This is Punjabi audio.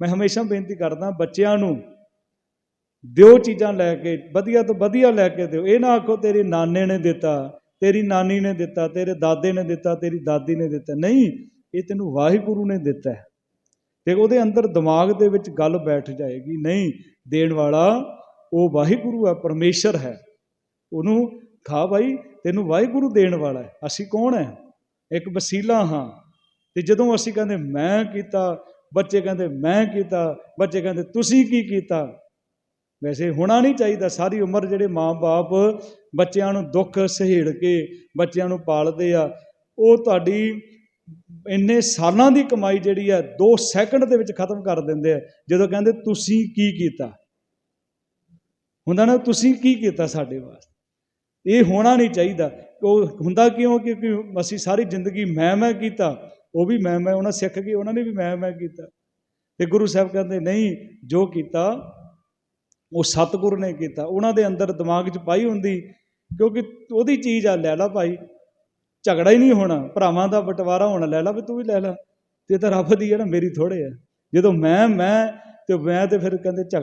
ਮੈਂ ਹਮੇਸ਼ਾ ਬੇਨਤੀ ਕਰਦਾ ਬੱਚਿਆਂ ਨੂੰ, ਦਿਓ ਚੀਜ਼ਾਂ ਲੈ ਕੇ, ਵਧੀਆ ਤੋਂ ਵਧੀਆ ਲੈ ਕੇ ਦਿਓ। ਇਹ ਨਾ ਆਖੋ ਤੇਰੀ ਨਾਨੇ ਨੇ ਦਿੱਤਾ, ਤੇਰੀ ਨਾਨੀ ਨੇ ਦਿੱਤਾ, ਤੇਰੇ ਦਾਦੇ ਨੇ ਦਿੱਤਾ, ਤੇਰੀ ਦਾਦੀ ਨੇ ਦਿੱਤਾ। ਨਹੀਂ, ਇਹ ਤੈਨੂੰ ਵਾਹਿਗੁਰੂ ਨੇ ਦਿੱਤਾ ਹੈ। ਤੇ ਉਹਦੇ ਅੰਦਰ ਦਿਮਾਗ ਦੇ ਵਿੱਚ ਗੱਲ ਬੈਠ ਜਾਏਗੀ, ਨਹੀਂ, ਦੇਣ ਵਾਲਾ ਉਹ ਵਾਹਿਗੁਰੂ ਹੈ, ਪਰਮੇਸ਼ਰ ਹੈ। ਉਹਨੂੰ ਖਾ ਭਾਈ ਤੈਨੂੰ ਵਾਹਿਗੁਰੂ ਦੇਣ ਵਾਲਾ ਹੈ। ਅਸੀਂ ਕੌਣ ਹੈ? ਇੱਕ ਵਸੀਲਾ ਹਾਂ। ਤੇ ਜਦੋਂ ਅਸੀਂ ਕਹਿੰਦੇ, ਮੈਂ ਕੀਤਾ ਬੱਚੇ ਕਹਿੰਦੇ, ਮੈਂ ਕੀਤਾ। ਬੱਚੇ ਕਹਿੰਦੇ, ਤੁਸੀਂ ਕੀ ਕੀਤਾ? ਵੈਸੇ ਹੋਣਾ ਨਹੀਂ ਚਾਹੀਦਾ। ਸਾਰੀ ਉਮਰ ਜਿਹੜੇ ਮਾਂ-ਬਾਪ ਬੱਚਿਆਂ ਨੂੰ ਦੁੱਖ ਸਹੇੜ ਕੇ ਬੱਚਿਆਂ ਨੂੰ ਪਾਲਦੇ ਆ, ਉਹ ਤੁਹਾਡੀ ਇੰਨੇ ਸਾਲਾਂ ਦੀ ਕਮਾਈ ਜਿਹੜੀ ਆ 2 ਸੈਕਿੰਡ ਦੇ ਵਿੱਚ ਖਤਮ ਕਰ ਦਿੰਦੇ ਆ। ਜਦੋਂ ਕਹਿੰਦੇ, ਤੁਸੀਂ ਕੀ ਕੀਤਾ? ਹੁੰਦਾ ਨਾ, ਤੁਸੀਂ ਕੀ ਕੀਤਾ ਸਾਡੇ ਵਾਸਤੇ? ਇਹ ਹੋਣਾ ਨਹੀਂ ਚਾਹੀਦਾ। ਉਹ ਹੁੰਦਾ ਕਿਉਂ? ਕਿਉਂਕਿ ਅਸੀਂ ਸਾਰੀ ਜ਼ਿੰਦਗੀ ਮੈਂ ਮੈਂ ਕੀਤਾ। ਉਹ ਵੀ ਮੈਂ ਮੈਂ ਉਹਨਾਂ ਸਿੱਖ ਗਏ, ਉਹਨਾਂ ਨੇ ਵੀ ਮੈਂ ਮੈਂ ਕੀਤਾ। ਤੇ ਗੁਰੂ ਸਾਹਿਬ ਕਹਿੰਦੇ, ਨਹੀਂ, ਜੋ ਕੀਤਾ, ਉਹ ਸਤਿਗੁਰ ਨੇ ਕੀਤਾ। ਉਹਨਾਂ ਦੇ ਅੰਦਰ ਦਿਮਾਗ 'ਚ ਪਾਈ ਹੁੰਦੀ, ਕਿਉਂਕਿ ਉਹਦੀ ਚੀਜ਼ ਆ, ਲੈ ਲਾ ਭਾਈ, ਝਗੜਾ ਹੀ ਨਹੀਂ ਹੋਣਾ। ਭਰਾਵਾਂ ਦਾ ਬਟਵਾਰਾ ਹੋਣਾ, ਲੈ ਲਾ ਵੀ ਤੂੰ ਵੀ ਲੈ ਲਾ। ਤੇ ਤਾਂ ਰੱਬ ਦੀ ਹੈ ਨਾ, ਮੇਰੀ ਥੋੜੇ ਆ। ਜਦੋਂ ਮੈਂ ਮੈਂ ਤੇ ਮੈਂ ਤੇ ਫਿਰ ਕਹਿੰਦੇ ਝਗ